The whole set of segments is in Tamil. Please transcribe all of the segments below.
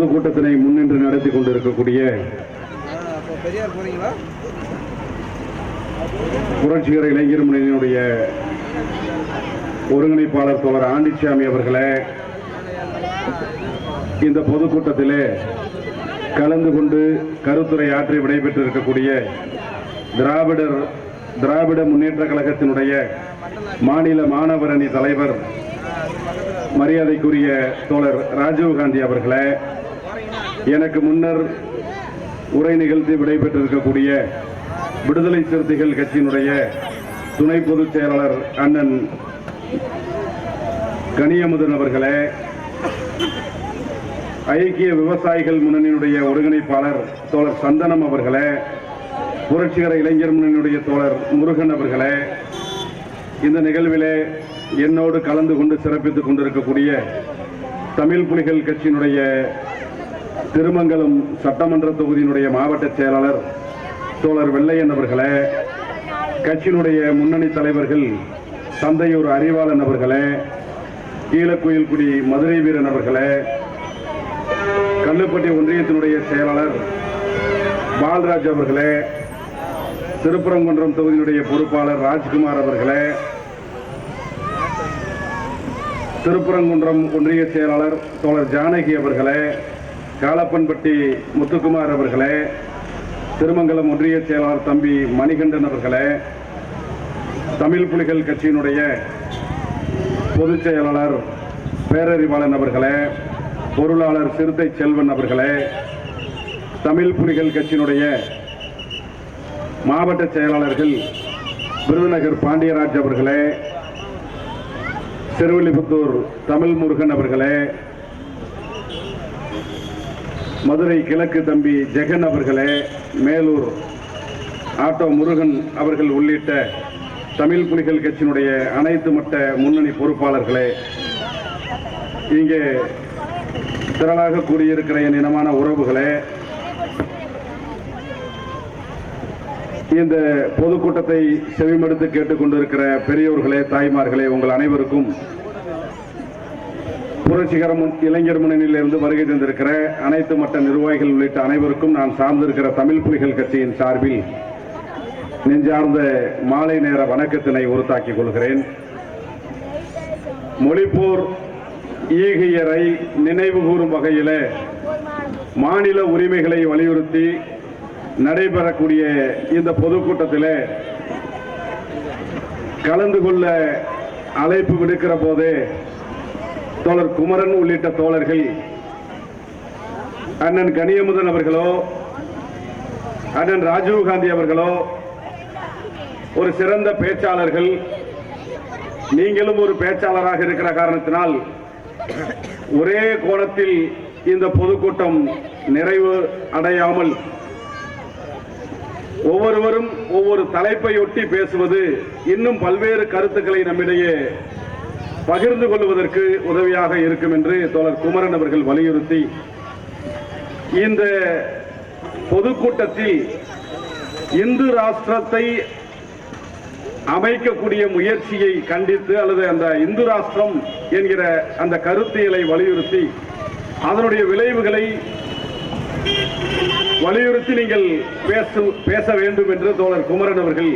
பொதுக்கூட்டத்தினை முன்னின்று நடத்தி கொண்டிருக்கக்கூடிய புரட்சிகர இளைஞர் முன்னணியினுடைய ஒருங்கிணைப்பாளர் தோழர் ஆண்டிச்சாமி அவர்களே இந்த பொதுக்கூட்டத்திலே கலந்து கொண்டு கருத்துரை ஆற்றி விடைபெற்றிருக்கக்கூடிய திராவிடர் திராவிட முன்னேற்ற கழகத்தினுடைய மாநில மாணவர் அணி தலைவர் மரியாதைக்குரிய தோழர் ராஜீவ்காந்தி அவர்களே எனக்கு முன்னர் உரை நிகழ்த்தி விடைபெற்றிருக்கக்கூடிய விடுதலை சிறுத்தைகள் கட்சியினுடைய துணை பொதுச் செயலாளர் அண்ணன் கனியமுதன் அவர்களே ஐக்கிய விவசாயிகள் முன்னணியினுடைய ஒருங்கிணைப்பாளர் தோழர் சந்தனம் அவர்களே புரட்சிகர இளைஞர் முன்னணியுடைய தோழர் முருகன் அவர்களே இந்த நிகழ்விலே என்னோடு கலந்து கொண்டு சிறப்பித்துக் கொண்டிருக்கக்கூடிய தமிழ் புலிகள் கட்சியினுடைய திருமங்கலம் சட்டமன்ற தொகுதியினுடைய மாவட்ட செயலாளர் தோழர் வெள்ளையன் அவர்களே கட்சியினுடைய முன்னணி தலைவர்கள் தந்தையூர் அறிவாளன் அவர்களே கீழக்குயில்குடி மதுரை வீரன் அவர்களே கல்லுப்பட்டி ஒன்றியத்தினுடைய செயலாளர் பால்ராஜ் அவர்களே திருப்பரங்குன்றம் தொகுதியினுடைய பொறுப்பாளர் ராஜ்குமார் அவர்களே திருப்பரங்குன்றம் ஒன்றிய செயலாளர் தோழர் ஜானகி அவர்களே காலப்பன்பட்டி முத்துக்குமார் அவர்களே திருமங்கலம் ஒன்றிய செயலாளர் தம்பி மணிகண்டன் அவர்களே தமிழ் புலிகள் கட்சியினுடைய பொதுச் செயலாளர் பேரறிவாளன் அவர்களே பொருளாளர் சிறுத்தை செல்வன் அவர்களே தமிழ் புலிகள் கட்சியினுடைய மாவட்ட செயலாளர்கள் விருதுநகர் பாண்டியராஜ் அவர்களே திருவள்ளிபுத்தூர் தமிழ் முருகன் அவர்களே மதுரை கிழக்கு தம்பி ஜெகன் அவர்களே மேலூர் ஆட்டோ முருகன் அவர்கள் உள்ளிட்ட தமிழ் புலிகள் கட்சியினுடைய அனைத்து மட்ட முன்னணி பொறுப்பாளர்களே இங்கே திரளாக கூடியிருக்கிற என் இனமான உறவுகளே இந்த பொதுக்கூட்டத்தை செவிமடுத்து கேட்டுக்கொண்டிருக்கிற பெரியோர்களே தாய்மார்களே உங்கள் அனைவருக்கும் புரட்சிகர இளைஞர் முன்னணியிலிருந்து வருகை தந்திருக்கிற அனைத்து மட்ட நிர்வாகிகள் உள்ளிட்ட அனைவருக்கும் நான் சார்ந்திருக்கிற தமிழ் புலிகள் கட்சியின் சார்பில் நெஞ்சார்ந்த மாலை நேர வணக்கத்தினை உறுத்தாக்கிக் கொள்கிறேன். மொழிப்போர் ஈகையரை நினைவு கூறும் மாநில உரிமைகளை வலியுறுத்தி நடைபெறக்கூடிய இந்த பொதுக்கூட்டத்தில் கலந்து கொள்ள அழைப்பு விடுக்கிற போதே தோழர் குமரன் உள்ளிட்ட தோழர்கள் அண்ணன் கனியமுதன் அவர்களோ அண்ணன் ராஜீவ்காந்தி அவர்களோ ஒரு சிறந்த பேச்சாளர்கள் நீங்களும் ஒரு பேச்சாளராக இருக்கிற காரணத்தினால் ஒரே கோணத்தில் இந்த பொதுக்கூட்டம் நிறைவு அடையாமல் ஒவ்வொருவரும் ஒவ்வொரு தலைப்பை ஒட்டி பேசுவது இன்னும் பல்வேறு கருத்துக்களை நம்மிடையே பகிர்ந்து கொள்வதற்கு உதவியாக இருக்கும் என்று தோழர் குமரன் அவர்கள் வலியுறுத்தி இந்த பொதுக்கூட்டத்தில் இந்து ராஷ்டிரத்தை அமைக்கக்கூடிய முயற்சியை கண்டித்து அல்லது அந்த இந்து ராஷ்டிரம் என்கிற அந்த கருத்தியலை வலியுறுத்தி அதனுடைய விளைவுகளை வலியுறுத்தி நீங்கள் பேச பேச வேண்டும் என்று தோழர் குமரன் அவர்கள்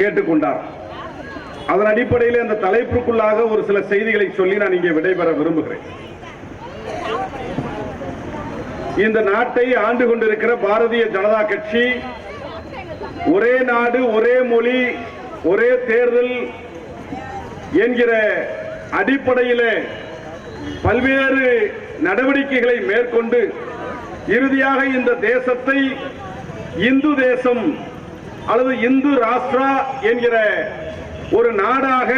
கேட்டுக்கொண்டார். அதன் அடிப்படையில் அந்த தலைப்புக்குள்ளாக ஒரு சில செய்திகளை சொல்லி நான் இங்கே விடைபெற விரும்புகிறேன். இந்த நாட்டை ஆண்டு கொண்டிருக்கிற பாரதிய ஜனதா கட்சி ஒரே நாடு ஒரே மொழி ஒரே தேர்தல் என்கிற அடிப்படையில் பல்வேறு நடவடிக்கைகளை மேற்கொண்டு இறுதியாக இந்த தேசத்தை இந்து தேசம் அல்லது இந்து ராஷ்டிரா என்கிற ஒரு நாடாக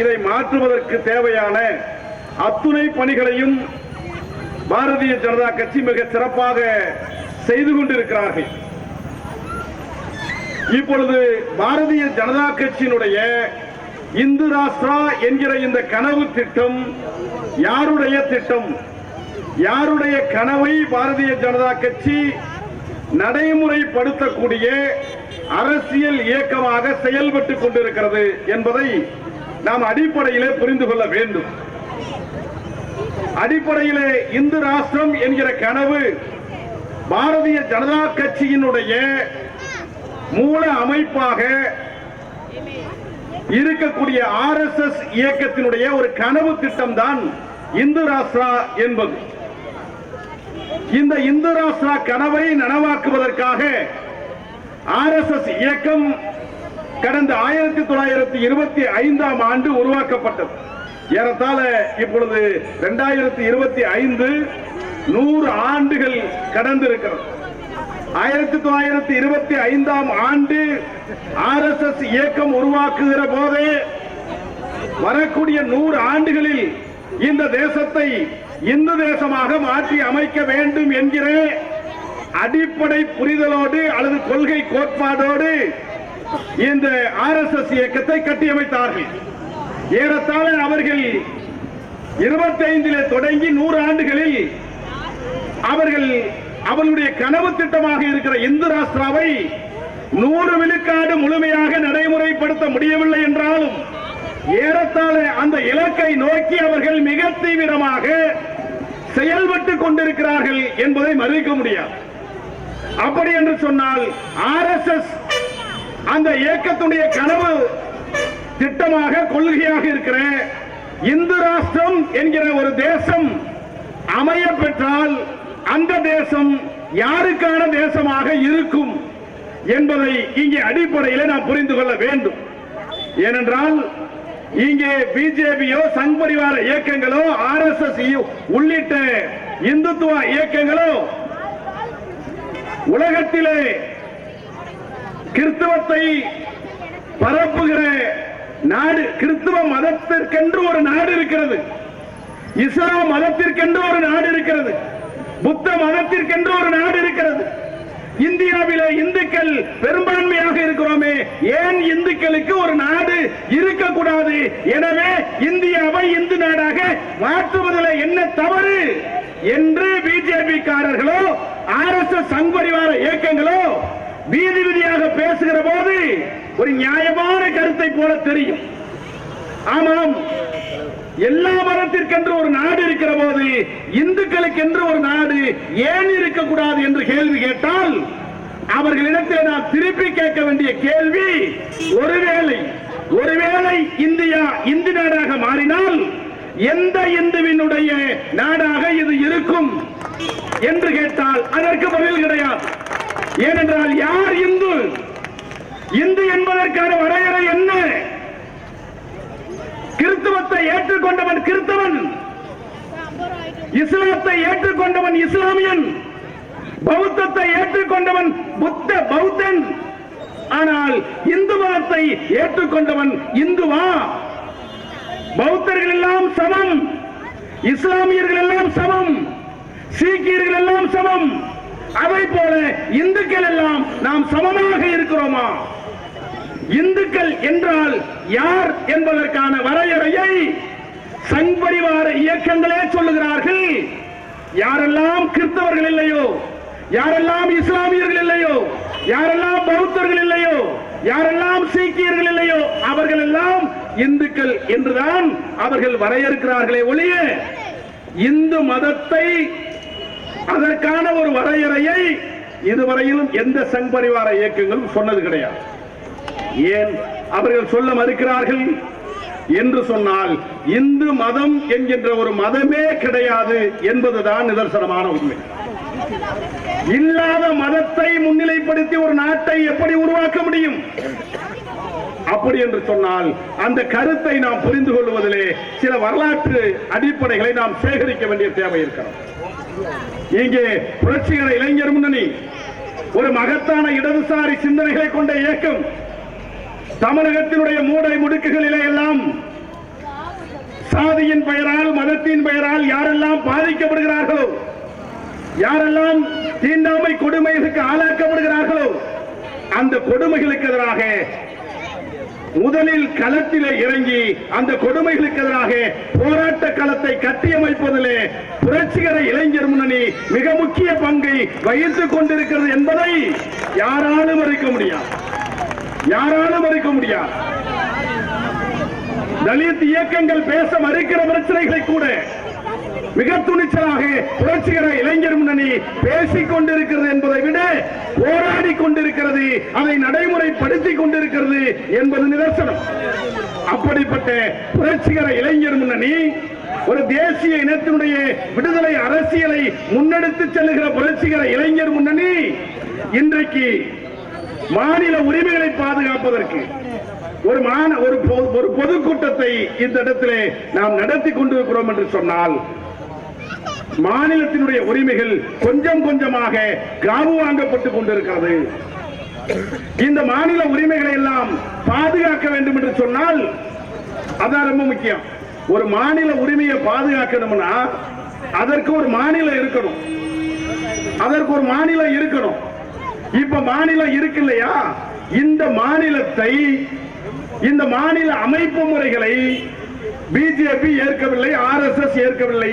இதை மாற்றுவதற்கு தேவையான அத்துணை பணிகளையும் பாரதிய ஜனதா கட்சி மிக சிறப்பாக செய்து கொண்டிருக்கிறார்கள். இப்பொழுது பாரதிய ஜனதா கட்சியினுடைய இந்து ராஷ்டிரா என்கிற இந்த கனவு திட்டம் யாருடைய திட்டம்? யாருடைய கனவை பாரதிய ஜனதா கட்சி நடைமுறைப்படுத்தக்கூடிய அரசியல் இயக்கமாக செயல்பட்டுக் கொண்டிருக்கிறது என்பதை நாம் அடிப்படையிலே புரிந்து கொள்ள வேண்டும். அடிப்படையிலே இந்து ராஷ்டிரம் என்கிற கனவு பாரதிய ஜனதா கட்சியினுடைய மூல அமைப்பாக இருக்கக்கூடிய ஆர்எஸ்எஸ் இயக்கத்தினுடைய ஒரு கனவு திட்டம் தான் இந்து ராஷ்டிரா என்பது. இந்த இந்து ராஷ்டிரா கனவை நனவாக்குவதற்காக ஆர்எஸ்எஸ் இயக்கம் கடந்த ஆயிரத்தி தொள்ளாயிரத்தி இருபத்தி ஐந்தாம் ஆண்டு உருவாக்கப்பட்டது. ஏறத்தாழ இப்பொழுது இரண்டாயிரத்தி இருபத்தி ஐந்து நூறு ஆண்டுகள் கடந்திருக்கிறது. ஆயிரத்தி தொள்ளாயிரத்தி இருபத்தி ஐந்தாம் ஆண்டு ஆர்எஸ்எஸ் இயக்கம் உருவாக்குகிற போதே வரக்கூடிய நூறு ஆண்டுகளில் இந்த தேசத்தை இந்து தேசமாக மாற்றி அமைக்க வேண்டும் என்கிற அடிப்படை புரிதலோடு அல்லது கொள்கை கோட்பாடோடு இந்த ஆர்எஸ்எஸ் இயக்கத்தை கட்டியமைத்தார்கள். ஏறத்தாழ அவர்கள் இருபத்தைந்திலே தொடங்கி நூறு ஆண்டுகளில் அவர்கள் அவர்களுடைய கனவு திட்டமாக இருக்கிற இந்து ராஷ்டிராவை நூறு விழுக்காடு முழுமையாக நடைமுறைப்படுத்த முடியவில்லை என்றாலும் ஏறத்தாழ அந்த இலக்கை நோக்கி அவர்கள் மிக தீவிரமாக செயல்பட்டு கொண்டிருக்கிறார்கள் என்பதை மறுக்க முடியாது. அப்படி என்று சொன்னால் ஆர்எஸ்எஸ் அந்த இயக்கத்துடைய கனவு திட்டமாக கொள்கையாக இருக்கிற இந்து ராஷ்டிரம் என்கிற ஒரு தேசம் அமைய பெற்றால் அந்த தேசம் யாருக்கான தேசமாக இருக்கும் என்பதை இங்கே அடிப்படையில் நாம் புரிந்து கொள்ள வேண்டும். ஏனென்றால் இங்கே பிஜேபியோ சங் பரிவார இயக்கங்களோ ஆர்எஸ்எஸ் உள்ளிட்ட இந்துத்துவ இயக்கங்களோ உலகத்திலே கிறிஸ்தவத்தை பரப்புகிற நாடு கிறிஸ்தவ மதத்திற்கென்று ஒரு நாடு இருக்கிறது. இஸ்லாம் மதத்திற்கென்று ஒரு நாடு இருக்கிறது. புத்த மதத்திற்கென்று ஒரு நாடு இருக்கிறது. இந்தியாவில் இந்துக்கள் பெரும்பான்மையாக இருக்கிறோமே ஏன் இந்துக்களுக்கு ஒரு நாடு இருக்கக்கூடாது? எனவே இந்தியாவை இந்து நாடாக மாற்றுவதில் என்ன தவறு? என்று பிஜேபி காரர்களோ ஆர் எஸ் எஸ் சங்பரிவார இயக்கங்களோ வீதி வீதியாக பேசுகிற போது ஒரு நியாயமான கருத்தை போல தெரியும். ஆமாம் மதத்திற்கென்று ஒரு நாடு இருக்கிற போது இந்துக்களுக்கென்று ஒரு நாடு ஏன் இருக்கக்கூடாது என்று கேள்வி கேட்டால் அவர்களிடத்தை நாம் திருப்பி கேட்க வேண்டிய கேள்வி ஒருவேளை ஒருவேளை இந்தியா இந்து நாடாக மாறினால் எந்த இந்துவினுடைய நாடாக இது இருக்கும் என்று கேட்டால் அதற்கு பதில் கிடையாது. ஏனென்றால் யார் இந்து? இந்து என்பதற்கான வரையறை என்ன? கிறிஸ்தவத்தை ஏற்றுக்கொண்டவன் கிறிஸ்தவன். இஸ்லாத்தை ஏற்றுக்கொண்டவன் இஸ்லாமியன். பௌத்தத்தை ஏற்றுக்கொண்டவன் புத்த பௌத்தன். ஆனால் இந்து மதத்தை ஏற்றுக்கொண்டவன் இந்துவா. பௌத்தர்கள் எல்லாம் சமம். இஸ்லாமியர்கள் எல்லாம் சமம். சீக்கியர்கள் எல்லாம் சமம். அதை போல இந்துக்கள் எல்லாம் நாம் சமமாக இருக்கிறோமா? இந்துக்கள் என்றால் யார் என்பதற்கான வரையறையை சங்பரிவார இயக்கங்களே சொல்லுகிறார்கள். யாரெல்லாம் கிறிஸ்தவர்கள் இல்லையோ யாரெல்லாம் இஸ்லாமியர்கள் இல்லையோ யாரெல்லாம் பௌத்தர்கள் இல்லையோ யாரெல்லாம் சீக்கியர்கள் இல்லையோ அவர்கள் எல்லாம் இந்துக்கள் என்றுதான் அவர்கள் வரையறுக்கிறார்களே ஒழிய இந்து மதத்தை அதற்கான ஒரு வரையறையை இதுவரையிலும் எந்த சங் பரிவார இயக்கங்களும் சொன்னது கிடையாது. ஏன் அவர்கள் சொல்ல மறுக்கிறார்கள்? என்று சொன்னால் இந்து மதம் என்கின்ற ஒரு மதமே கிடையாது என்பதுதான் நிதர்சனமான உண்மை. இல்லாத மதத்தை முன்னிலைப்படுத்தி ஒரு நாட்டை எப்படி உருவாக்க முடியும்? அப்படி என்று சொன்னால் அந்த கருத்தை நாம் புரிந்து கொள்வதிலே சில வரலாற்று அடிப்படைகளை நாம் சேகரிக்க வேண்டிய தேவை இருக்கிறோம் இங்கே புரட்சிகர இளைஞர் முன்னணி ஒரு மகத்தான இடதுசாரி சிந்தனைகளை கொண்ட இயக்கம் தமிழகத்தினுடைய மூடை முடுக்குகளிலே எல்லாம் சாதியின் பெயரால் மதத்தின் பெயரால் யாரெல்லாம் பாதிக்கப்படுகிறார்களோ யாரெல்லாம் தீண்டாமை கொடுமைகளுக்கு ஆளாக்கப்படுகிறார்களோ அந்த கொடுமைகளுக்கு எதிராக முதலில் களத்திலே இறங்கி அந்த கொடுமைகளுக்கு எதிராக போராட்ட களத்தை கட்டியமைப்பதிலே புரட்சிகர இளைஞர் முன்னணி மிக முக்கிய பங்கை வகித்துக் கொண்டிருக்கிறது என்பதை யாராலும் மறுக்க முடியாது. யாராலும் மறுக்க முடியாது. தலித் இயக்கங்கள் பேச மறுக்கிற பிரச்சனைகளை கூட மிக துணிச்சலாக புரட்சிகர இளைஞர் முன்னணி பேசிக் கொண்டிருக்கிறது என்பதை விட போராடி கொண்டிருக்கிறது அதை நடைமுறைப்படுத்திக் கொண்டிருக்கிறது என்பது நிதர்சனம். அப்படிப்பட்ட புரட்சிகர இளைஞர் முன்னணி ஒரு தேசிய இனத்தினுடைய விடுதலை அரசியலை முன்னெடுத்து செல்லுகிற புரட்சிகர இளைஞர் முன்னணி இன்றைக்கு மாநில உரிமைகளை பாதுகாப்பதற்கு ஒரு மான ஒரு ஒரு பொதுக்கூட்டத்தை இந்த இடத்திலே நாம் நடத்தி கொண்டிருக்கிறோம் என்று சொன்னால் மாநிலத்தினுடைய உரிமைகள் கொஞ்சம் கொஞ்சமாக காவு வாங்கப்பட்டுக் கொண்டிருக்கிறது. இந்த மாநில உரிமைகளை எல்லாம் பாதுகாக்க வேண்டும் என்று சொன்னால் அதான் ரொம்ப முக்கியம். ஒரு மாநில உரிமையை பாதுகாக்கணும்னா அதற்கு ஒரு மாநிலம் இருக்கணும். அதற்கு ஒரு மாநிலம் இருக்கணும். இப்ப மாநிலம் இருக்கு இல்லையா இந்த மாநிலத்தை இந்த மாநில அமைப்பு முறைகளை பிஜேபி ஏற்கவில்லை ஆர்எஸ்எஸ் ஏற்கவில்லை.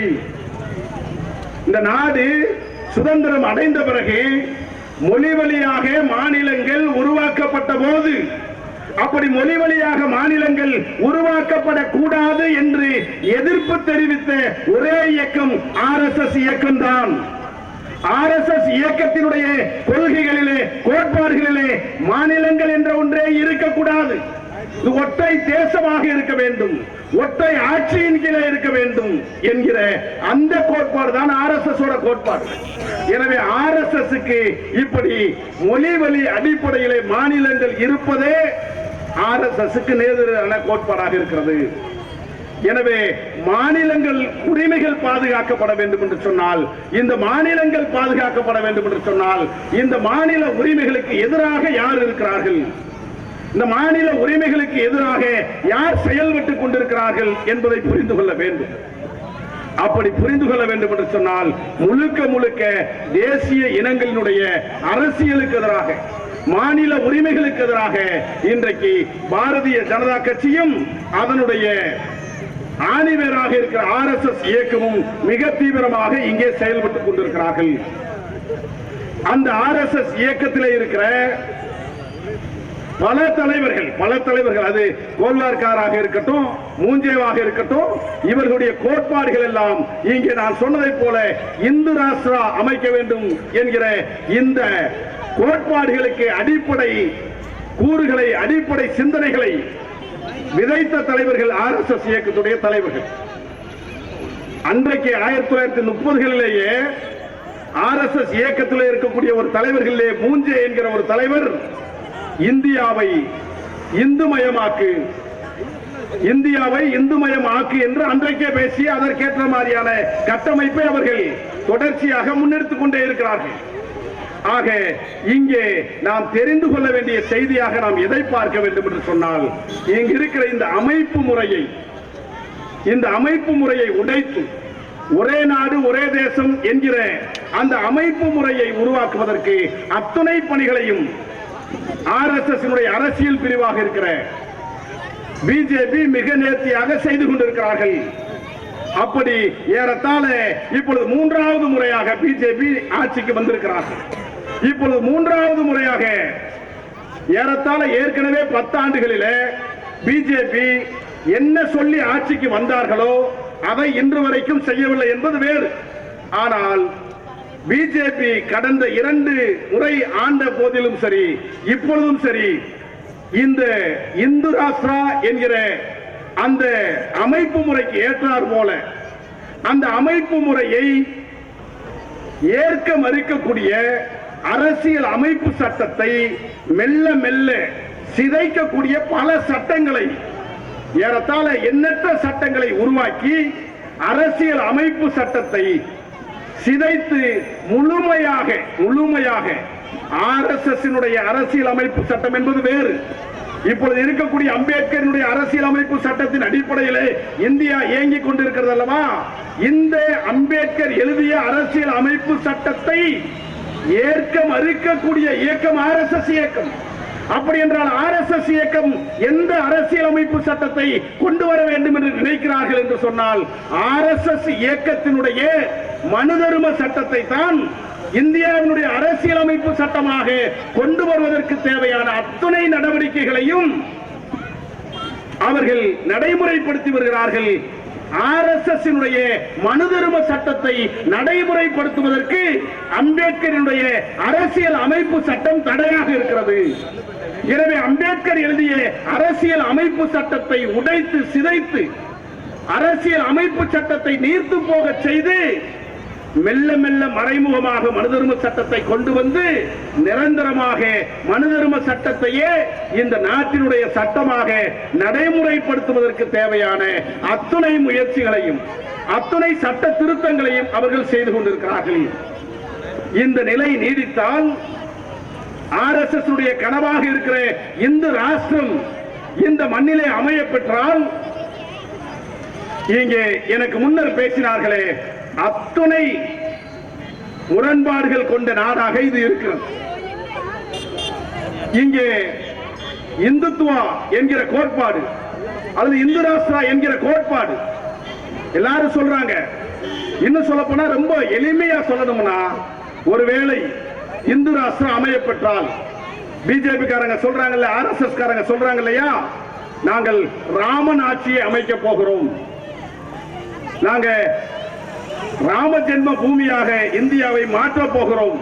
இந்த நாடு சுதந்திரம் அடைந்த பிறகு மொழி வழியாக மாநிலங்கள் உருவாக்கப்பட்ட போது அப்படி மொழி வழியாக மாநிலங்கள் உருவாக்கப்படக்கூடாது என்று எதிர்ப்பு தெரிவித்த ஒரே இயக்கம் ஆர்எஸ்எஸ் இயக்கத்தினுடைய கொள்கைகளிலே கோட்பாடுகளிலே மாநிலங்கள் என்ற ஒன்றே இருக்கக்கூடாது. இது ஒற்றை தேசமாக இருக்க வேண்டும். ஒற்றை ஆட்சியின் கீழே இருக்க வேண்டும் என்கிற அந்த கோட்பாடு தான் ஆர்எஸ்எஸ் கோட்பாடு. எனவே ஆர்எஸ்எஸ் இப்படி மொழி வழி அடிப்படையிலே மாநிலங்கள் இருப்பதே ஆர்எஸ்எஸ் நேதிரான கோட்பாடாக இருக்கிறது. எனவே மாநிலங்கள் உரிமைகள் பாதுகாக்கப்பட வேண்டும் என்று சொன்னால் இந்த மாநிலங்கள் பாதுகாக்கப்பட வேண்டும் என்று சொன்னால் இந்த மாநில உரிமைகளுக்கு எதிராக யார் இருக்கிறார்கள்? இந்த மாநில உரிமைகளுக்கு எதிராக யார் செயல்பட்டுக் கொண்டிருக்கிறார்கள் என்பதை புரிந்து கொள்ள வேண்டும். அப்படி புரிந்து கொள்ள வேண்டும் என்று சொன்னால் முழுக்க முழுக்க தேசிய இனங்களினுடைய அரசியலுக்கு எதிராக மாநில உரிமைகளுக்கு எதிராக இன்றைக்கு பாரதிய ஜனதா கட்சியும் அதனுடைய ஆணிவேராக இருக்கிற ஆர்எஸ்எஸ் இயக்கமும் மிக தீவிரமாக இங்கே செயல்பட்டுக் கொண்டிருக்கிறார்கள். அந்த ஆர்எஸ்எஸ் இயக்கத்திலே இருக்கிற பல தலைவர்கள் பல தலைவர்கள் அது கோல்வார்காராக இருக்கட்டும் மூஞ்சேவாக இருக்கட்டும் இவர்களுடைய கோட்பாடுகள் எல்லாம் இங்கே நான் சொன்னதைப் போல இந்து ராஷ்டிரா அமைக்க வேண்டும் என்கிற இந்த கோட்பாடுகளுக்கு அடிப்படை கூறுகளை அடிப்படை சிந்தனைகளை விதைத்த தலைவர்கள் ஆர்எஸ்எஸ் இயக்கத்துடைய தலைவர்கள். அன்றைக்கு ஆயிரத்தி தொள்ளாயிரத்தி முப்பதுகளிலேயே ஆர்எஸ்எஸ் இயக்கத்தில் இருக்கக்கூடிய ஒரு தலைவர்களிலே மூஞ்சே என்கிற ஒரு தலைவர் இந்தியாவை இந்துமயமாக்கு இந்தியாவை இந்துமயம் ஆக்கு என்று அன்றைக்கே பேசி அதற்கேற்ற மாதிரியான கட்டமைப்பை அவர்கள் தொடர்ச்சியாக முன்னெடுத்துக் கொண்டே இருக்கிறார்கள். ஆக இங்கே நாம் தெரிந்து கொள்ள வேண்டிய செய்தியாக நாம் எதை பார்க்க வேண்டும் என்று சொன்னால் இங்கிருக்கிற இந்த அமைப்பு முறையை இந்த அமைப்பு முறையை உடைத்து ஒரே நாடு ஒரே தேசம் என்கிற அந்த அமைப்பு முறையை உருவாக்குவதற்கு அத்துணை பணிகளையும் ஆர்எஸ்எஸ் அரசியல் பிரிவாக இருக்கிற பிஜேபி மிக நேர்த்தியாக செய்து கொண்டிருக்கிறார்கள். அப்படி ஏறத்தாழ இப்பொழுது மூன்றாவது முறையாக பிஜேபி ஆட்சிக்கு வந்திருக்கிறார்கள். இப்பொழுது மூன்றாவது முறையாக ஏறத்தாழ ஏற்கனவே பத்தாண்டுகளில் பிஜேபி என்ன சொல்லி ஆட்சிக்கு வந்தார்களோ அதை இன்று வரைக்கும் செய்யவில்லை என்பது வேறு. ஆனால் பிஜேபி கடந்த இரண்டு முறை ஆண்ட போதிலும் சரி இப்பொழுதும் சரி இந்த இந்து ராஷ்டிரா என்கிற அந்த அமைப்பு முறைக்கு ஏற்றார் போல அந்த அமைப்பு முறையை ஏற்க மறுக்கக்கூடிய அரசியல் அமைப்பு சட்டத்தை மெல்ல மெல்ல சிதைக்கக்கூடிய பல சட்டங்களை ஏறத்தாழ எண்ணற்ற சட்டங்களை உருவாக்கி அரசியல் அமைப்பு சட்டத்தை சிதைத்து முழுமையாக முழுமையாக ஆர்எஸ்எஸ் அரசியல் அமைப்பு சட்டம் என்பது வேறு. இப்பொழுது இருக்கக்கூடிய அம்பேத்கரினுடைய அரசியல் அமைப்பு சட்டத்தின் அடிப்படையிலே இந்தியா இயங்கிக் கொண்டிருக்கிறது அல்லவா? இந்த அம்பேத்கர் எழுதிய அரசியல் அமைப்பு சட்டத்தை ஏற்க மறுக்கக்கூடிய இயக்கம் ஆர்எஸ்எஸ் இயக்கம். அப்படி என்றால் ஆர்எஸ்எஸ் இயக்கம் எந்த அரசியல் அமைப்பு சட்டத்தை கொண்டு வர வேண்டும் என்று நினைக்கிறார்கள் என்று சொன்னால் ஆர்எஸ்எஸ் இயக்கத்தினுடைய மனுதர்ம சட்டத்தை தான் இந்தியாவினுடைய அரசியலமைப்பு சட்டமாக கொண்டு வருவதற்கு தேவையான அத்துணை நடவடிக்கைகளையும் அவர்கள் நடைமுறைப்படுத்தி வருகிறார்கள். ஆர்எஸ்எஸ்னுடைய மனுதர்ம சட்டத்தை நடைமுறைப்படுத்துவதற்கு அம்பேத்கரினுடைய அரசியல் அமைப்பு சட்டம் தடையாக இருக்கிறது. எனவே அம்பேத்கர் எழுதிய அரசியல் அமைப்பு சட்டத்தை உடைத்து சிதைத்து அரசியல் அமைப்பு சட்டத்தை நீர்த்து போக செய்து மெல்ல மெல்ல மறைமுகமாக மனுதர்ம சட்டத்தை கொண்டு வந்து நிரந்தரமாக மனுதர்ம சட்டத்தையே இந்த நாட்டினுடைய சட்டமாக நடைமுறைப்படுத்துவதற்கு தேவையான அத்துணை முயற்சிகளையும் அத்துணை சட்ட திருத்தங்களையும் அவர்கள் செய்து கொண்டிருக்கிறார்கள். இந்த நிலை நீடித்தால் ஆர்எஸ்எஸ் உடைய கனவாக இருக்கிற இந்து ராஷ்டிரம் இந்த மண்ணிலே அமைய பெற்றால் இங்கே எனக்கு முன்னர் பேசினார்களே அத்துணை முரண்பாடுகள் கொண்ட நாடாக இது இருக்கிறது. இங்கே இந்துத்துவா என்கிற கோட்பாடு அல்லது இந்து ராஷ்டிரா என்கிற கோட்பாடு எல்லாரும் சொல்றாங்க. இன்னும் சொல்ல போனா ரொம்ப எளிமையா சொல்லணும்னா ஒருவேளை இந்து ராஷ்டிரம் அமையப்பெற்றால் பிஜேபி காரங்க சொல்றாங்கல்ல எஸ் காரங்க சொல்றாங்க இல்லையா? நாங்கள் ராமன் ஆட்சியை அமைக்க போகிறோம். நாங்க ராம ஜென்ம பூமியாக இந்தியாவை மாற்றப் போகிறோம்.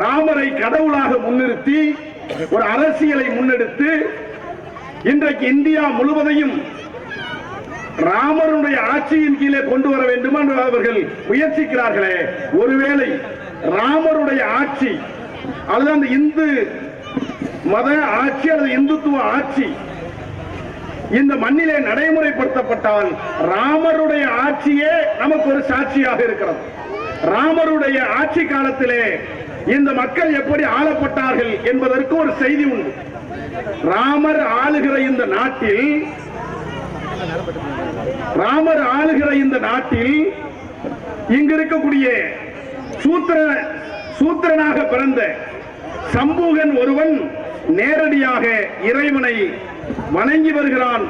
ராமரை கடவுளாக முன்னிறுத்தி ஒரு அரசியலை முன்னெடுத்து இன்றைக்கு இந்தியா முழுவதையும் ராமருடைய ஆட்சியின் கீழே கொண்டு வர வேண்டும் என்று அவர்கள் முயற்சிக்கிறார்களே. ஒருவேளை ராமருடைய ஆட்சி அல்லது அந்த இந்து மத ஆட்சி அல்லது இந்துத்துவ ஆட்சி இந்த மண்ணிலே நடைமுறைப்படுத்தப்பட்டால் ராமருடைய ஆட்சியே நமக்கு ஒரு சாட்சியாக இருக்கிறது. ராமருடைய ஆட்சி காலத்திலே இந்த மக்கள் எப்படி ஆளப்பட்டார்கள் என்பதற்கு ஒரு செய்தி உண்டு. ராமர் ஆளுகிற இந்த நாட்டில் ராமர் ஆளுகிற இந்த நாட்டில் இங்கு இருக்கக்கூடிய சூத்திர சூத்திரனாக பிறந்த சம்பூகன் ஒருவன் நேரடியாக இறைவனை வணங்கி வருகிறான்.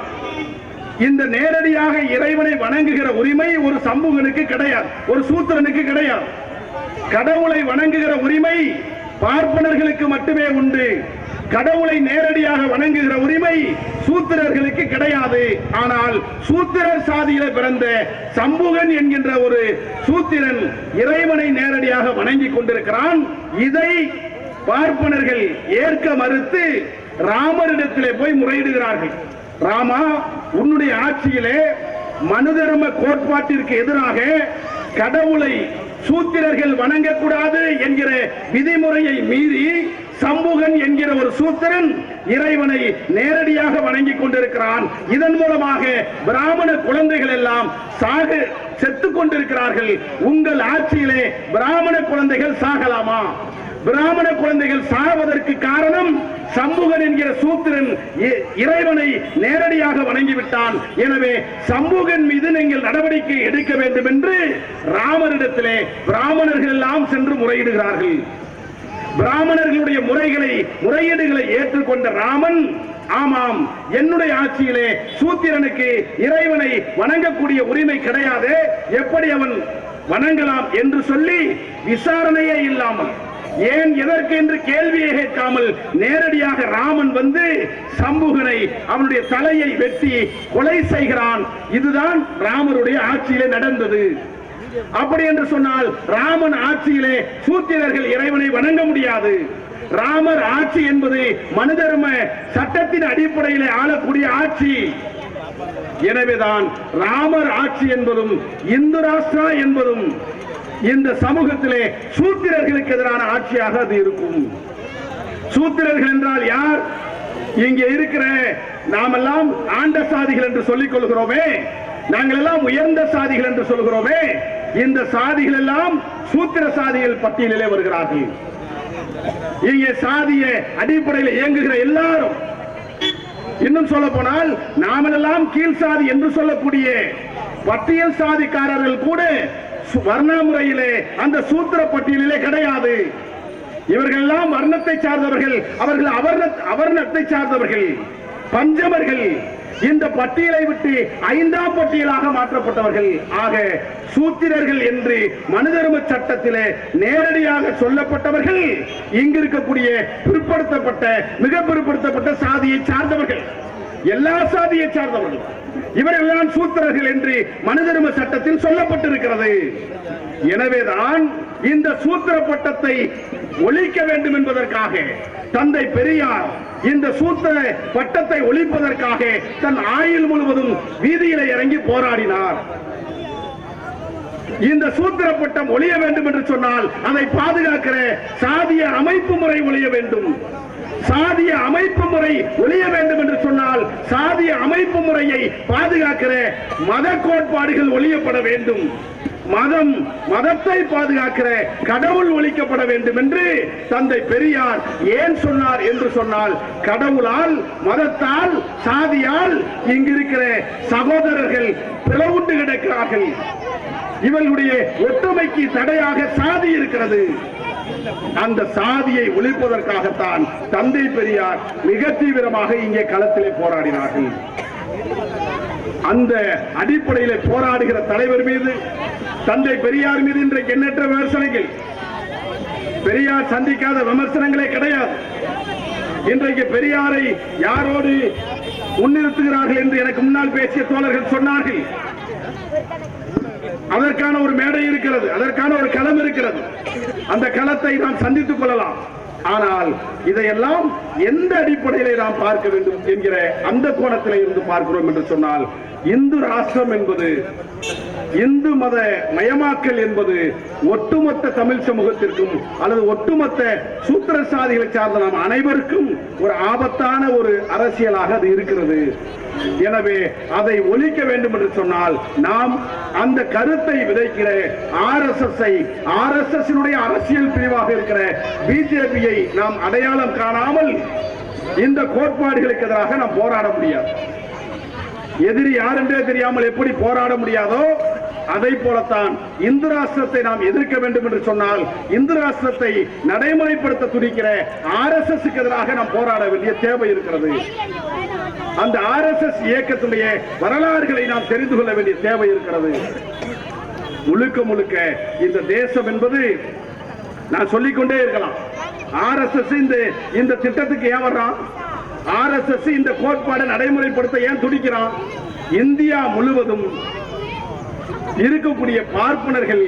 இந்த நேரடியாக இறைவனை வணங்குகிற உரிமை ஒரு சம்புகனுக்கு கிடையாது. ஒரு சூத்திரனுக்கு கிடையாது. கடவுளை வணங்குகிற உரிமை பார்ப்பனர்களுக்கு மட்டுமே உண்டு. கடவுளை நேரடியாக வணங்குகிற உரிமை சூத்திரர்களுக்கு கிடையாது. ஆனால் சூத்திரர் சாதியில பிறந்த சம்புகன் என்கின்ற ஒரு சூத்திரன் இறைவனை நேரடியாக வணங்கி கொண்டிருக்கிறான். இதை பார்ப்பனர்கள் ஏற்க மறுத்து ராமரிடத்திலே போய் முறையிடுகிறார்கள். ராமா உன்னுடைய ஆட்சியிலே மனுதர்ம கோட்பாட்டிற்கு எதிராக கடவுளை சூத்திரர்கள் வணங்கக்கூடாது என்கிற விதிமுறையை மீறி சம்புகன் என்கிற ஒரு சூத்திரன் இறைவனை நேரடியாக வணங்கிக் கொண்டிருக்கிறான். இதன் மூலமாக பிராமண குழந்தைகள் எல்லாம் சாக செத்து கொண்டிருக்கிறார்கள். உங்கள் ஆட்சியிலே பிராமண குழந்தைகள் சாகலாமா? பிராமண குழந்தைகள் சாவதற்கு காரணம் சம்புகன் என்கிற சூத்திரன் இ- இறைவனை நேரடியாக வணங்கிவிட்டான். எனவே சம்புகன் மீது நீங்கள் நடவடிக்கை எடுக்க வேண்டும் என்று ராமரிடத்திலே பிராமணர்கள் எல்லாம் சென்று முறையிடுகிறார்கள். பிராமணர்களுடைய முறைகளை முறையீடுகளை ஏற்றுக்கொண்ட ராமன் ஆமாம் என்னுடைய ஆட்சியிலே சூத்திரனுக்கு இறைவனை வணங்கக்கூடிய உரிமை கிடையாது. எப்படி அவன் வணங்கலாம் என்று சொல்லி விசாரணையே இல்லாமல் ஏன் எதற்கு என்று கேள்வியை கேட்காமல் நேரடியாக ராமன் வந்து சம்புகனை அவனுடைய தலையை வெட்டி கொலை செய்கிறான். இதுதான் ராமருடைய ஆட்சியிலே நடந்தது. அப்படி என்று சொன்னால் ராமன் ஆட்சியிலே சூத்திரர்கள் இறைவனை வணங்க முடியாது. ராமர் ஆட்சி என்பது மனுதர்ம சட்டத்தின் அடிப்படையிலே ஆளக்கூடிய ஆட்சி. எனவேதான் ராமர் ஆட்சி என்பதும் இந்து ராஷ்டிரா என்பதும் இந்த சமூகத்திலே சூத்திரர்களுக்கு எதிரான ஆட்சியாக அது இருக்கும். சூத்திரர்கள் என்றால் யார்? இங்கே இருக்கிற நாமெல்லாம் ஆண்ட சாதிகள் என்று சொல்லிக் கொள்கிறோமே. நாங்கள் எல்லாம் உயர்ந்த சாதிகள் என்று சொல்கிறோமே. இந்த சாதிகள் எல்லாம் சூத்திர சாதிகள் பட்டியலிலே வருகிறார்கள். இங்கே சாதிய அடிப்படையில் இயங்குகிற எல்லாரும் இன்னும் சொல்ல போனால் நாமெல்லாம் கீழ் சாதி என்று சொல்லக்கூடிய பட்டியல் சாதிக்காரர்கள் கூட சு- அந்த சூத்திர பட்டியலிலே கிடையாது. இவர்கள் எல்லாம் வர்ணத்தை சார்ந்தவர்கள் அவர்கள் அவர்ணத்தை சார்ந்தவர்கள். பஞ்சமர்கள் இந்த பட்டியலை விட்டு ஐந்தாம் பட்டியலாக மாற்றப்பட்டவர்கள். ஆக சூத்திரர்கள் என்று மனுதர்ம சட்டத்திலே நேரடியாக சொல்லப்பட்டவர்கள் இங்கு இருக்கக்கூடிய பிற்படுத்தப்பட்ட மிக பிற்படுத்தப்பட்ட சாதியை சார்ந்தவர்கள். எல்லா சாதியை சார்ந்தவர்கள். இவரெல்லாம் சூத்திரர்கள் என்று மனுதர்ம சட்டத்தில் சொல்லப்பட்டிருக்கிறது. எனவேதான் இந்த சூத்திர பட்டத்தை ஒழிக்க வேண்டும் என்பதற்காக தந்தை பெரியார் இந்த சூத்திர பட்டத்தை ஒழிப்பதற்காக தன் ஆயுள் முழுவதும் வீதியில இறங்கி போராடினார். இந்த சூத்திர பட்டம் ஒழிய வேண்டும் என்று சொன்னால் அதை பாதுகாக்கிற சாதிய அமைப்பு முறை ஒழிய வேண்டும். சாதிய அமைப்பு முறை ஒழிய வேண்டும் என்று சொன்னால் சாதிய அமைப்பு முறையை பாதுகாக்கிற மத கோட்பாடுகள் ஒழியப்பட வேண்டும். மதம் மதத்தை பாதுகாக்கிற கடவுள் ஒழிக்கப்பட வேண்டும் என்று தந்தை பெரியார் ஏன் சொன்னார் என்று சொன்னால் கடவுளால் மதத்தால் சாதியால் இங்கிருக்கிற சகோதரர்கள் பிளவுண்டு கிடக்கிறார்கள். இவர்களுடைய ஒற்றுமைக்கு தடையாக சாதி இருக்கிறது. அந்த சாதியை ஒழிப்பதற்காகத்தான் தந்தை பெரியார் மிக தீவிரமாக இங்கே களத்திலே போராடினார்கள். அந்த அடிப்படையில் போராடுகிற தலைவர் மீது தந்தை பெரியார் மீது இன்றைக்கு எண்ணற்ற விமர்சனங்கள். பெரியார் சந்திக்காத விமர்சனங்களே கிடையாது. இன்றைக்கு பெரியாரை யாரோடு முன்னிறுத்துகிறார்கள் என்று எனக்கு முன்னால் பேசிய தோழர்கள் சொன்னார்கள். அதற்கான ஒரு மேடை இருக்கிறது அதற்கான ஒரு களம் இருக்கிறது. அந்த களத்தை நாம் சந்தித்துக் கொள்ளலாம். ஆனால் இதையெல்லாம் எந்த அடிப்படையிலே நாம் பார்க்க வேண்டும் என்கிற அந்த கோணத்திலே இருந்து பார்க்கிறோம் என்று சொன்னால் இந்து ராஷ்டிரம் என்பது இந்து மத மயமாக்கல் என்பது ஒட்டுமொத்த தமிழ் சமூகத்திற்கும் அல்லது ஒட்டுமொத்த சூத்திர சாதிகளை சார்ந்த நாம் அனைவருக்கும் ஒரு ஆபத்தான ஒரு அரசியலாக அது இருக்கிறது. எனவே அதை ஒழிக்க வேண்டும் என்று சொன்னால் நாம் அந்த கருத்தை விதைக்கிற ஆர் எஸ் எஸ் ஐ ஆர் எஸ் எஸ் அரசியல் பிரிவாக இருக்கிற பிஜேபியை நாம் அடையாளம் காணாமல் இந்த கோட்பாடுகளுக்கு எதிராக நாம் போராட முடியாது. எதிரி யார் என்றே தெரியாமல் எப்படி போராட முடியாதோ அதை போலத்தான் இந்து ராஷ்டிரத்தை நாம் எதிர்க்க வேண்டும் என்று சொன்னால் இந்து ராஷ்டிரத்தை நடைமுறைப்படுத்த துடிக்கிற ஆர் எஸ் எஸ் எதிராக நாம் போராட வேண்டிய தேவை இருக்கிறது. அந்த ஆர் எஸ் எஸ் இயக்கத்துடைய வரலாறுகளை நாம் தெரிந்து கொள்ள வேண்டிய தேவை இருக்கிறது. முழுக்க முழுக்க இந்த தேசம் என்பது நான் சொல்லிக்கொண்டே இருக்கலாம். ஆர் எஸ் எஸ் இந்த இந்த திட்டத்துக்கு ஏன் வர்றான்? ஆர் எஸ் எஸ் இந்த கோட்பாடை நடைமுறைப்படுத்த ஏன் துடிக்கிறான்? இந்தியா முழுவதும் இருக்கக்கூடிய பார்ப்பனர்கள்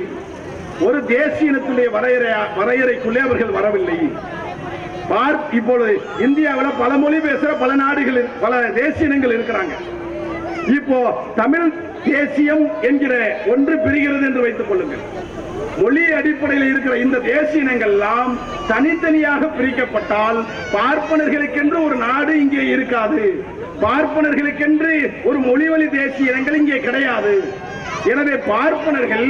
ஒரு தேசிய இனத்துடைய வரையறை வரையறைக்குள்ளே அவர்கள் வரவில்லை. இப்பொழுது இந்தியாவில் பல மொழி பேசுற பல நாடுகள் பல தேசிய இனங்கள் இருக்கிறாங்க. இப்போ தமிழ் தேசியம் என்கிற ஒன்று பிரிகிறது என்று வைத்துக் கொள்ளுங்கள். மொழி அடிப்படையில் இருக்கிற இந்த தேசிய இனங்கள் எல்லாம் தனித்தனியாக பிரிக்கப்பட்டால் பார்ப்பனர்களுக்கென்று ஒரு நாடு இங்கே இருக்காது. பார்ப்பனர்களுக்கென்று ஒரு மொழிவழி தேசிய இனங்கள் இங்கே கிடையாது. எனவே பார்ப்பனர்கள்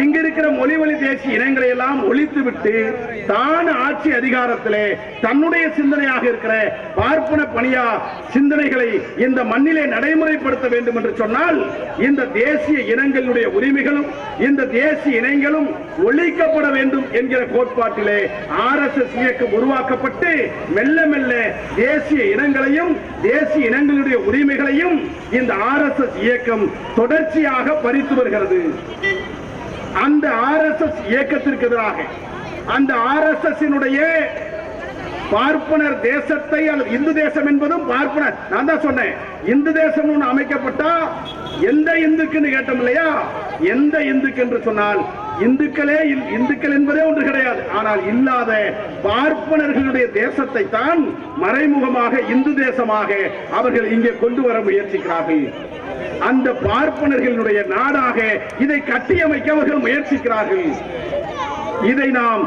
இங்க இருக்கிற மொழிவழி தேசிய இனங்களை எல்லாம் ஒழித்துவிட்டு தான் ஆட்சி அதிகாரத்திலே தன்னுடைய சிந்தனையாக இருக்கிற பார்ப்பன பணியா சிந்தனைகளை இந்த மண்ணிலே நடைமுறைப்படுத்த வேண்டும் என்று சொன்னால் இந்த தேசிய இனங்களுடைய உரிமைகளும் இந்த தேசிய இனங்களும் ஒழிக்கப்பட வேண்டும் என்கிற கோட்பாட்டிலே ஆர் எஸ் எஸ் இயக்கம் உருவாக்கப்பட்டு மெல்ல மெல்ல தேசிய இனங்களையும் தேசிய இனங்களுடைய உரிமைகளையும் இந்த ஆர் எஸ் எஸ் இயக்கம் தொடர்ச்சியாக பரி அதிகரித்து வருகிறது. அந்த ஆர் எஸ் எஸ் இயக்கத்திற்கு எதிராக அந்த ஆர் எஸ் எஸ் பார்ப்பனர் தேசத்தை அல்லது இந்து தேசம் என்பதும் பார்ப்பனர். நான் தான் சொன்னேன். இந்து தேசம் ஒன்று அமைக்கப்பட்டா எந்த இந்துக்குன்னு கேட்டோம் இல்லையா? எந்த இந்துக்கு என்று சொன்னால் இந்துக்களே இந்துக்கள் என்பதே ஒன்று கிடையாது. ஆனால் இல்லாத பார்ப்பனர்களுடைய தேசத்தை தான் மறைமுகமாக இந்து தேசமாக அவர்கள் இங்கே கொண்டு வர முயற்சிக்கிறார்கள். அந்த பார்ப்பனர்களுடைய நாடாக இதை கட்டியமைக்க அவர்கள் முயற்சிக்கிறார்கள். இதை நாம்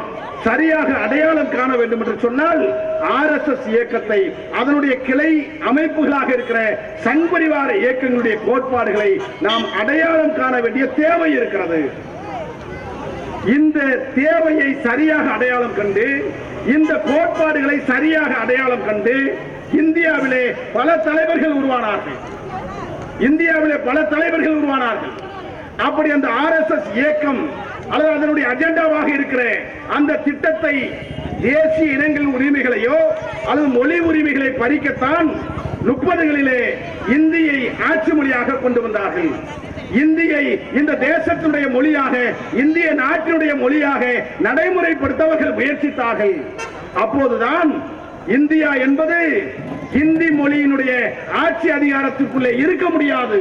சரியாக அடையாளம் காண வேண்டும் என்று சொன்னால் ஆர் எஸ் எஸ் இயக்கத்தை அதனுடைய கிளை அமைப்புகளாக இருக்கிற சங்பரிவார இயக்கங்களுடைய கோட்பாடுகளை நாம் அடையாளம் காண வேண்டிய தேவை இருக்கிறது. இந்த தேவையை சரியாக அடையாளம் கண்டு இந்த கோட்பாடுகளை சரியாக அடையாளம் கண்டு இந்தியாவிலே பல தலைவர்கள் உருவானார்கள். இந்தியாவிலே பல தலைவர்கள் உருவானார்கள். அப்படி அந்த ஆர்எஸ்எஸ் இயக்கம் அல்லது அதனுடைய அஜெண்டாவாக இருக்கிற அந்த திட்டத்தை தேசிய இனங்கள் உரிமைகளையோ அல்லது மொழி உரிமைகளை பறிக்கத்தான் முப்பதுகளிலே இந்தியை ஆட்சி மொழியாக கொண்டு வந்தார்கள். இந்தியை இந்த தேசத்தினுடைய மொழியாக இந்திய நாட்டினுடைய மொழியாக நடைமுறைப்படுத்தவர்கள் முயற்சித்தார்கள். அப்போதுதான் இந்தியா என்பது இந்தி மொழியினுடைய ஆட்சி அதிகாரத்திற்குள்ளே இருக்க முடியாது.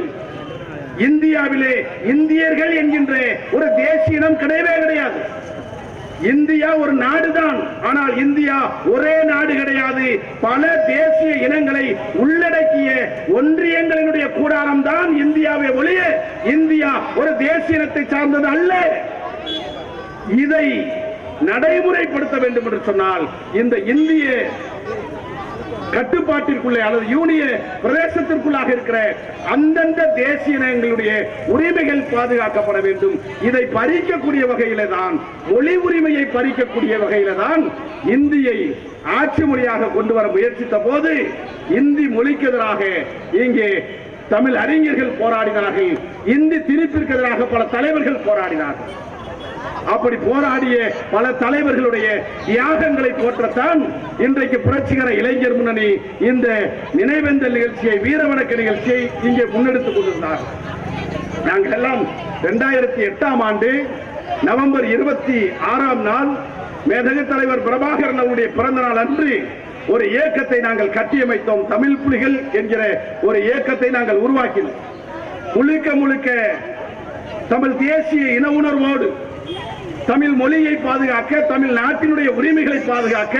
இந்தியாவிலே இந்தியர்கள் என்கின்ற ஒரு தேசிய இனம் கிடையவே கிடையாது. இந்தியா ஒரு நாடுதான். ஆனால் இந்தியா ஒரே நாடு கிடையாது. பல தேசிய இனங்களை உள்ளடக்கிய ஒன்றியங்களினுடைய கூடாரம் தான் இந்தியாவை ஒழிய இந்தியா ஒரு தேசிய இனத்தை சார்ந்தது அல்ல. இதை நடைமுறைப்படுத்த வேண்டும் என்று சொன்னால் இந்த இந்திய கட்டுப்பாட்டிற்குள்ளே அல்லது யூனிய பிரதேசத்திற்குள்ளாக இருக்கிற அந்தந்த தேசிய இனங்களுடைய உரிமைகள் பாதுகாக்கப்பட வேண்டும். இதை பறிக்கக்கூடிய வகையில தான் மொழி உரிமையை பறிக்கக்கூடிய வகையில தான் இந்தியை ஆட்சி மொழியாக கொண்டு வர முயற்சித்த போது இந்தி மொழிக்கு எதிராக இங்கே தமிழ் அறிஞர்கள் போராடினார்கள். இந்தி திணிப்பிற்கு எதிராக பல தலைவர்கள் போராடினார்கள். அப்படி போராடிய பல தலைவர்களுடைய தியாகங்களை போற்றத்தான் இன்றைக்கு புரட்சிகர இளைஞர் முன்னணி இந்த நினைவேந்தல் நிகழ்ச்சியை வீரவணக்க நிகழ்ச்சியை இங்கே முன்னெடுத்துக் கொண்டிருந்தார். நாங்கள் எல்லாம் இரண்டாயிரத்தி எட்டாம் ஆண்டு நவம்பர் இருபத்தி ஆறாம் நாள் மேதகு தலைவர் பிரபாகரன் அவருடைய பிறந்த நாள் அன்று ஒரு இயக்கத்தை நாங்கள் கட்டியமைத்தோம். தமிழ் புலிகள் என்கிற ஒரு இயக்கத்தை நாங்கள் உருவாக்கினோம். முழுக்க முழுக்க தமிழ் தேசிய இன உணர்வோடு தமிழ் மொழியை பாதுகாக்க தமிழ் நாட்டினுடைய உரிமைகளை பாதுகாக்க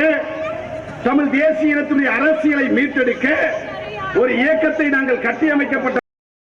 தமிழ் தேசிய இனத்துடைய அரசியலை மீட்டெடுக்க ஒரு இயக்கத்தை நாங்கள் கட்டியமைக்கப்பட்ட